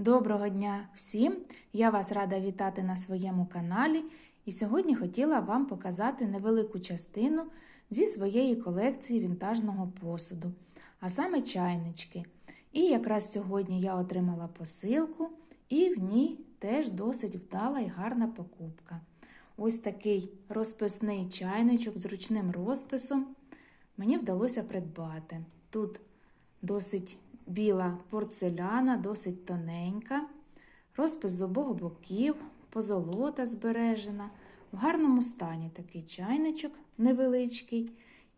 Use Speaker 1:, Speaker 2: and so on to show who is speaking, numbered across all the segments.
Speaker 1: Доброго дня всім! Я вас рада вітати на своєму каналі. І сьогодні хотіла вам показати невелику частину зі своєї колекції вінтажного посуду, а саме чайнички. І якраз сьогодні я отримала посилку, і в ній теж досить вдала і гарна покупка. Ось такий розписний чайничок з ручним розписом мені вдалося придбати. Тут досить біла порцеляна, досить тоненька, розпис з обох боків, позолота збережена, в гарному стані такий чайничок невеличкий,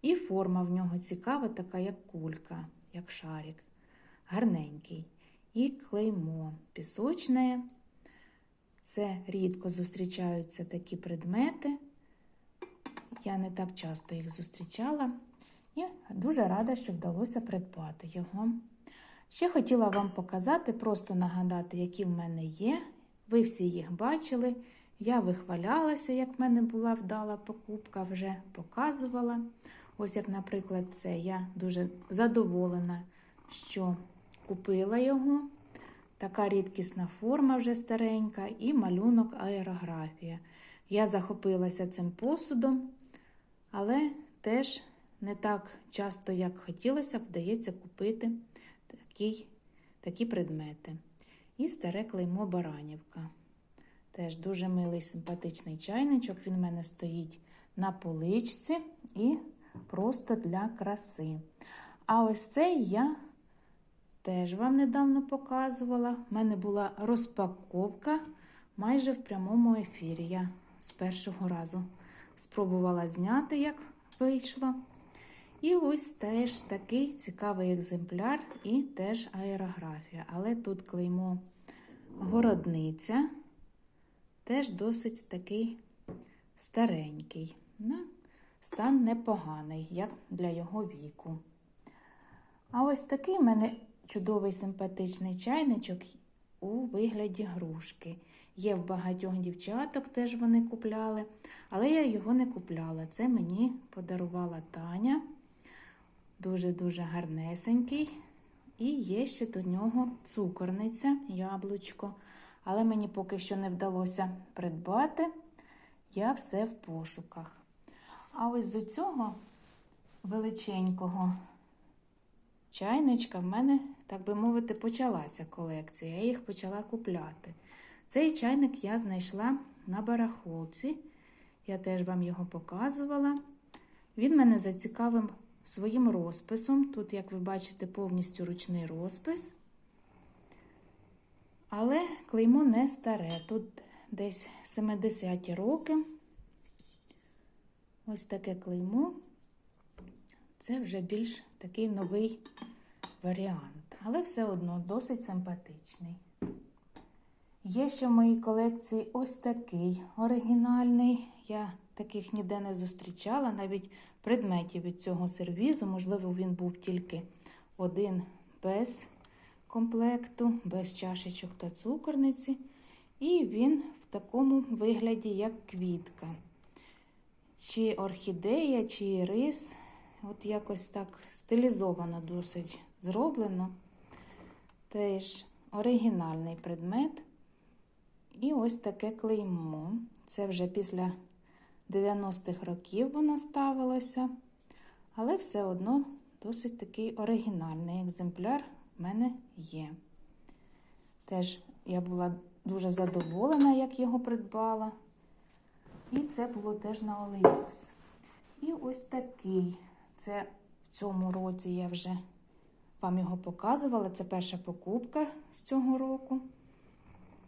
Speaker 1: і форма в нього цікава, така, як кулька, як шарик, гарненький. І клеймо пісочне. Це рідко зустрічаються такі предмети. Я не так часто їх зустрічала. І дуже рада, що вдалося придбати його. Ще хотіла вам показати, просто нагадати, які в мене є. Ви всі їх бачили. Я вихвалялася, як в мене була вдала покупка, вже показувала. Ось, як, наприклад, це я дуже задоволена, що купила його. Така рідкісна форма вже старенька, і малюнок аерографія. Я захопилася цим посудом, але теж не так часто, як хотілося, вдається купити такі, такі предмети. І старе клеймо Баранівка. Теж дуже милий симпатичний чайничок. Він в мене стоїть на поличці і просто для краси. А ось цей я теж вам недавно показувала. У мене була розпаковка майже в прямому ефірі. Я з першого разу спробувала зняти, як вийшло. І ось теж такий цікавий екземпляр і теж аерографія. Але тут клеймо городниця, теж досить такий старенький. Стан непоганий, як для його віку. А ось такий в мене чудовий симпатичний чайничок у вигляді грушки. Є в багатьох дівчаток, теж вони купляли, але я його не купляла. Це мені подарувала Таня. Дуже-дуже гарнесенький. І є ще до нього цукорниця, яблучко. Але мені поки що не вдалося придбати. Я все в пошуках. А ось з цього величенького чайничка в мене, так би мовити, почалася колекція. Я їх почала купляти. Цей чайник я знайшла на барахолці. Я теж вам його показувала. Він мене зацікавив своїм розписом. Тут, як ви бачите, повністю ручний розпис. Але клеймо не старе. Тут десь 70-ті роки. Ось таке клеймо. Це вже більш такий новий варіант. Але все одно досить симпатичний. Є ще в моїй колекції ось такий оригінальний. Я таких ніде не зустрічала, навіть предметів від цього сервізу. Можливо, він був тільки один без комплекту, без чашечок та цукорниці. І він в такому вигляді, як квітка. Чи орхідея, чи рис. От якось так стилізовано досить зроблено. Теж оригінальний предмет. І ось таке клеймо. Це вже після 90-х років воно ставилося, але все одно досить такий оригінальний екземпляр в мене є. Теж я була дуже задоволена, як його придбала. І це було теж на OLX. І ось такий. Це в цьому році я вже вам його показувала. Це перша покупка з цього року.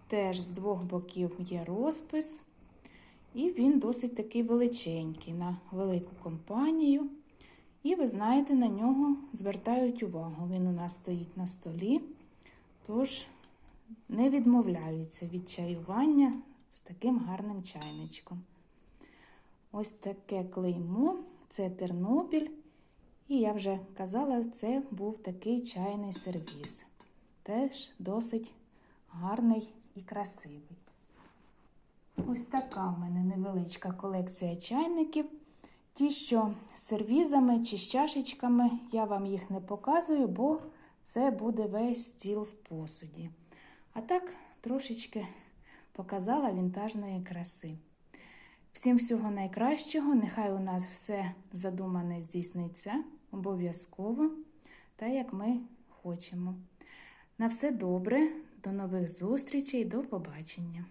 Speaker 1: Теж з двох боків є розпис. І він досить такий величенький на велику компанію. І ви знаєте, на нього звертають увагу. Він у нас стоїть на столі, тож не відмовляються від чаювання з таким гарним чайничком. Ось таке клеймо це Тернопіль. І я вже казала, це був такий чайний сервіс. Теж досить гарний і красивий. Ось така в мене невеличка колекція чайників. Ті, що з сервізами чи з чашечками, я вам їх не показую, бо це буде весь стіл в посуді. А так трошечки показала вінтажної краси. Всім всього найкращого, нехай у нас все задумане здійсниться обов'язково, та як ми хочемо. На все добре, до нових зустрічей, до побачення!